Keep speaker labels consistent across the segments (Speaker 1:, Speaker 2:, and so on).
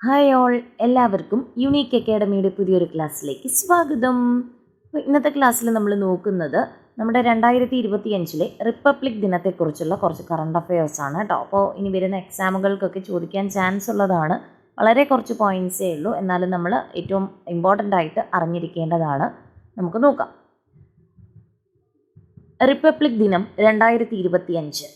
Speaker 1: Hi all എല്ലാവർക്കും unique അക്കാഡമിയുടെ പുതിയൊരു ക്ലാസ്സിലേക്ക് സ്വാഗതം. ഇന്നത്തെ ക്ലാസ്സിൽ നമ്മൾ നോക്കുന്നത് നമ്മുടെ രണ്ടായിരത്തി ഇരുപത്തി അഞ്ചിലെ റിപ്പബ്ലിക് ദിനത്തെക്കുറിച്ചുള്ള കുറച്ച് കറണ്ട് അഫയേഴ്സ് ആണ് കേട്ടോ. അപ്പോൾ ഇനി വരുന്ന എക്സാമുകൾക്കൊക്കെ ചോദിക്കാൻ ചാൻസ് ഉള്ളതാണ്. വളരെ കുറച്ച് പോയിന്റ്സേ ഉള്ളൂ. എന്നാലും നമ്മൾ ഏറ്റവും ഇമ്പോർട്ടന്റ് ആയിട്ട് അറിഞ്ഞിരിക്കേണ്ടതാണ്. നമുക്ക് നോക്കാം. റിപ്പബ്ലിക് ദിനം രണ്ടായിരത്തി ഇരുപത്തി അഞ്ച്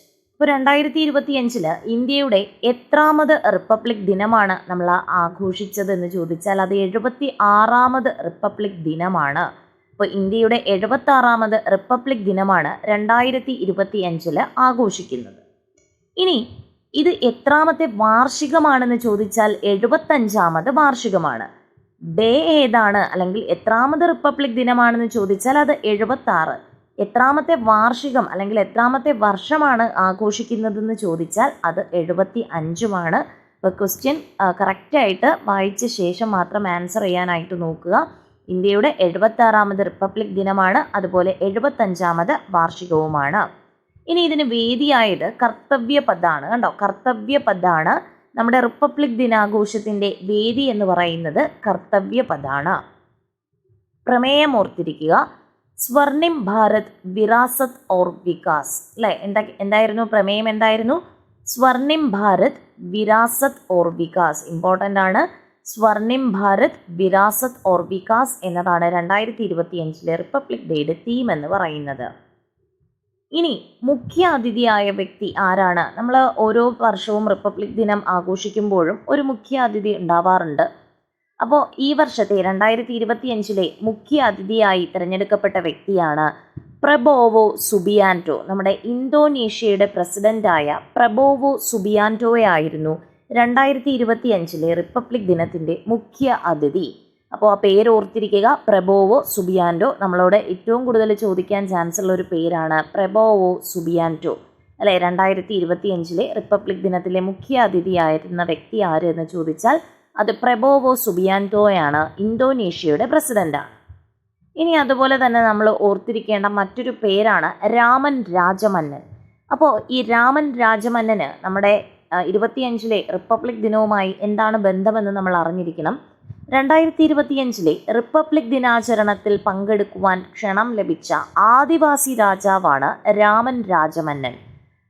Speaker 1: ഇപ്പോൾ രണ്ടായിരത്തി ഇരുപത്തി അഞ്ചിൽ ഇന്ത്യയുടെ എത്രാമത് റിപ്പബ്ലിക് ദിനമാണ് നമ്മൾ ആഘോഷിച്ചത് എന്ന് ചോദിച്ചാൽ അത് എഴുപത്തി ആറാമത് റിപ്പബ്ലിക് ദിനമാണ്. ഇപ്പോൾ ഇന്ത്യയുടെ എഴുപത്തി ആറാമത് റിപ്പബ്ലിക് ദിനമാണ് രണ്ടായിരത്തി ഇരുപത്തി അഞ്ചിൽ ആഘോഷിക്കുന്നത്. ഇനി ഇത് എത്രാമത്തെ വാർഷികമാണെന്ന് ചോദിച്ചാൽ എഴുപത്തഞ്ചാമത് വാർഷികമാണ്. ഡേ ഏതാണ് അല്ലെങ്കിൽ എത്രാമത് റിപ്പബ്ലിക് ദിനമാണെന്ന് ചോദിച്ചാൽ അത് എഴുപത്തി ആറ് എത്രാമത്തെ വാർഷികം അല്ലെങ്കിൽ എത്രാമത്തെ വർഷമാണ് ആഘോഷിക്കുന്നതെന്ന് ചോദിച്ചാൽ അത് എഴുപത്തി അഞ്ചുമാണ് ക്വസ്റ്റ്യൻ കറക്റ്റായിട്ട് വായിച്ച ശേഷം മാത്രം ആൻസർ ചെയ്യാനായിട്ട് നോക്കുക. ഇന്ത്യയുടെ എഴുപത്താറാമത് റിപ്പബ്ലിക് ദിനമാണ് അതുപോലെ എഴുപത്തഞ്ചാമത് വാർഷികവുമാണ്. ഇനി ഇതിന് വേദിയായത് കർത്തവ്യ പദാണ് കണ്ടോ? കർത്തവ്യ പദാണ്. നമ്മുടെ റിപ്പബ്ലിക് ദിനാഘോഷത്തിന്റെ വേദി എന്ന് പറയുന്നത് കർത്തവ്യ പദാണ്. പ്രമേയം ഓർത്തിരിക്കുക സ്വർണിം ഭാരത് വിരാസത് ഓർ വികാസ്. അല്ലേ എന്താ എന്തായിരുന്നു? പ്രമേയം എന്തായിരുന്നു? സ്വർണിം ഭാരത് വിരാസത് ഓർ വികാസ്. ഇമ്പോർട്ടന്റ് ആണ്. സ്വർണിം ഭാരത് വിരാസത് ഓർ വികാസ് എന്നതാണ് രണ്ടായിരത്തി ഇരുപത്തി അഞ്ചിലെ റിപ്പബ്ലിക് ഡേയുടെ തീം എന്ന് പറയുന്നത്. ഇനി മുഖ്യ അതിഥിയായ വ്യക്തി ആരാണ്? നമ്മൾ ഓരോ വർഷവും റിപ്പബ്ലിക് ദിനം ആഘോഷിക്കുമ്പോഴും ഒരു മുഖ്യ അതിഥി ഉണ്ടാവാറുണ്ട്. അപ്പോൾ ഈ വർഷത്തെ രണ്ടായിരത്തി ഇരുപത്തി അഞ്ചിലെ മുഖ്യ അതിഥിയായി തിരഞ്ഞെടുക്കപ്പെട്ട വ്യക്തിയാണ് പ്രബോവോ സുബിയാന്റോ. നമ്മുടെ ഇന്തോനേഷ്യയുടെ പ്രസിഡന്റായ പ്രബോവോ സുബിയാന്റോയായിരുന്നു രണ്ടായിരത്തി ഇരുപത്തി അഞ്ചിലെ റിപ്പബ്ലിക് ദിനത്തിന്റെ മുഖ്യ അതിഥി. അപ്പോൾ ആ പേര് ഓർത്തിരിക്കുക പ്രബോവോ സുബിയാന്റോ. നമ്മളോട് ഏറ്റവും കൂടുതൽ ചോദിക്കാൻ ചാൻസ് ഉള്ള ഒരു പേരാണ് പ്രബോവോ സുബിയാന്റോ. അല്ലേ? രണ്ടായിരത്തി ഇരുപത്തി അഞ്ചിലെ റിപ്പബ്ലിക് ദിനത്തിലെ മുഖ്യ അതിഥിയായിരുന്ന വ്യക്തി ആര് എന്ന് ചോദിച്ചാൽ അത് പ്രബോവോ സുബിയാന്റോയാണ് ഇന്തോനേഷ്യയുടെ പ്രസിഡന്റാണ് ഇനി അതുപോലെ തന്നെ നമ്മൾ ഓർത്തിരിക്കേണ്ട മറ്റൊരു പേരാണ് രാമൻ രാജമന്നൻ. അപ്പോൾ ഈ രാമൻ രാജമന്നന് നമ്മുടെ ഇരുപത്തിയഞ്ചിലെ റിപ്പബ്ലിക് ദിനവുമായി എന്താണ് ബന്ധമെന്ന് നമ്മൾ അറിഞ്ഞിരിക്കണം. രണ്ടായിരത്തി ഇരുപത്തിയഞ്ചിലെ റിപ്പബ്ലിക് ദിനാചരണത്തിൽ പങ്കെടുക്കുവാൻ ക്ഷണം ലഭിച്ച ആദിവാസി രാജാവാണ് രാമൻ രാജമന്നൻ.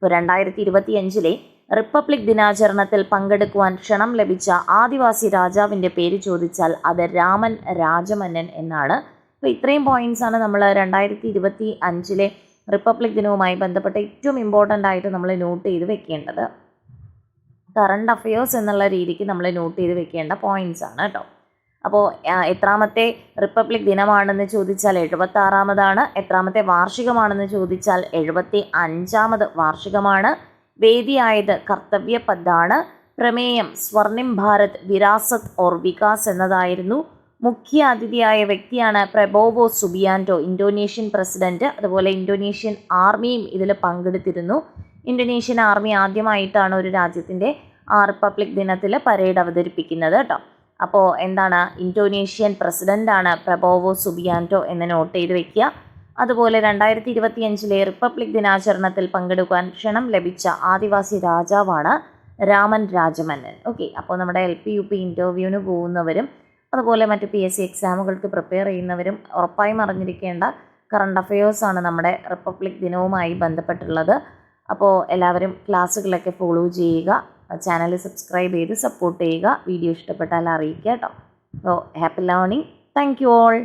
Speaker 1: രണ്ടായിരത്തി ഇരുപത്തിയഞ്ചിലെ റിപ്പബ്ലിക് ദിനാചരണത്തിൽ പങ്കെടുക്കുവാൻ ക്ഷണം ലഭിച്ച ആദിവാസി രാജാവിന്റെ പേര് ചോദിച്ചാൽ അത് രാമൻ രാജമന്നൻ എന്നാണ്. അപ്പോൾ ഇത്രയും പോയിന്റ്സ് ആണ് നമ്മൾ രണ്ടായിരത്തി ഇരുപത്തി അഞ്ചിലെ റിപ്പബ്ലിക് ദിനവുമായി ബന്ധപ്പെട്ട ഏറ്റവും ഇമ്പോർട്ടന്റ് ആയിട്ട് നമ്മൾ നോട്ട് ചെയ്ത് വെക്കേണ്ടത്. കറണ്ട് അഫയേഴ്സ് എന്നുള്ള രീതിക്ക് നമ്മൾ നോട്ട് ചെയ്ത് വെക്കേണ്ട പോയിന്റ്സ് ആണ് കേട്ടോ അപ്പോൾ എത്രാമത്തെ റിപ്പബ്ലിക് ദിനമാണെന്ന് ചോദിച്ചാൽ എഴുപത്തി ആറാമതാണ് എത്രാമത്തെ വാർഷികമാണെന്ന് ചോദിച്ചാൽ എഴുപത്തി അഞ്ചാമത് വാർഷികമാണ്. വേദിയായത് കർത്തവ്യ പദ്ധാണ് പ്രമേയം സ്വർണിം ഭാരത് വിരാസത് ഓർ വികാസ് എന്നതായിരുന്നു. മുഖ്യ അതിഥിയായ വ്യക്തിയാണ് പ്രബോവോ സുബിയാൻഡോ ഇന്തോനേഷ്യൻ പ്രസിഡന്റ്. അതുപോലെ ഇന്തോനേഷ്യൻ ആർമിയും ഇതിൽ പങ്കെടുത്തിരുന്നു. ഇന്തോനേഷ്യൻ ആർമി ആദ്യമായിട്ടാണ് ഒരു രാജ്യത്തിന്റെ ആ റിപ്പബ്ലിക് ദിനത്തിൽ പരേഡ് അവതരിപ്പിക്കുന്നത് കേട്ടോ അപ്പോൾ എന്താണ്? ഇന്തോനേഷ്യൻ പ്രസിഡന്റാണ് പ്രബോവോ സുബിയാൻഡോ എന്ന് നോട്ട് ചെയ്ത് വെക്കുക. അതുപോലെ രണ്ടായിരത്തി ഇരുപത്തിയഞ്ചിലെ റിപ്പബ്ലിക് ദിനാചരണത്തിൽ പങ്കെടുക്കാൻ ക്ഷണം ലഭിച്ച ആദിവാസി രാജാവാണ് രാമൻ രാജമന്നൻ ഓക്കെ അപ്പോൾ നമ്മുടെ എൽ പി യു പി ഇന്റർവ്യൂവിന് പോകുന്നവരും അതുപോലെ മറ്റ് പി എസ് സി എക്സാമുകൾക്ക് പ്രിപ്പയർ ചെയ്യുന്നവരും ഉറപ്പായും അറിഞ്ഞിരിക്കേണ്ട കറണ്ട് അഫയേഴ്സാണ് നമ്മുടെ റിപ്പബ്ലിക് ദിനവുമായി ബന്ധപ്പെട്ടുള്ളത്. അപ്പോൾ എല്ലാവരും ക്ലാസ്സുകളൊക്കെ ഫോളോ ചെയ്യുക ചാനൽ സബ്സ്ക്രൈബ് ചെയ്ത് സപ്പോർട്ട് ചെയ്യുക വീഡിയോ ഇഷ്ടപ്പെട്ടാൽ അറിയിക്കുക കേട്ടോ. അപ്പോൾ happy learning thank you all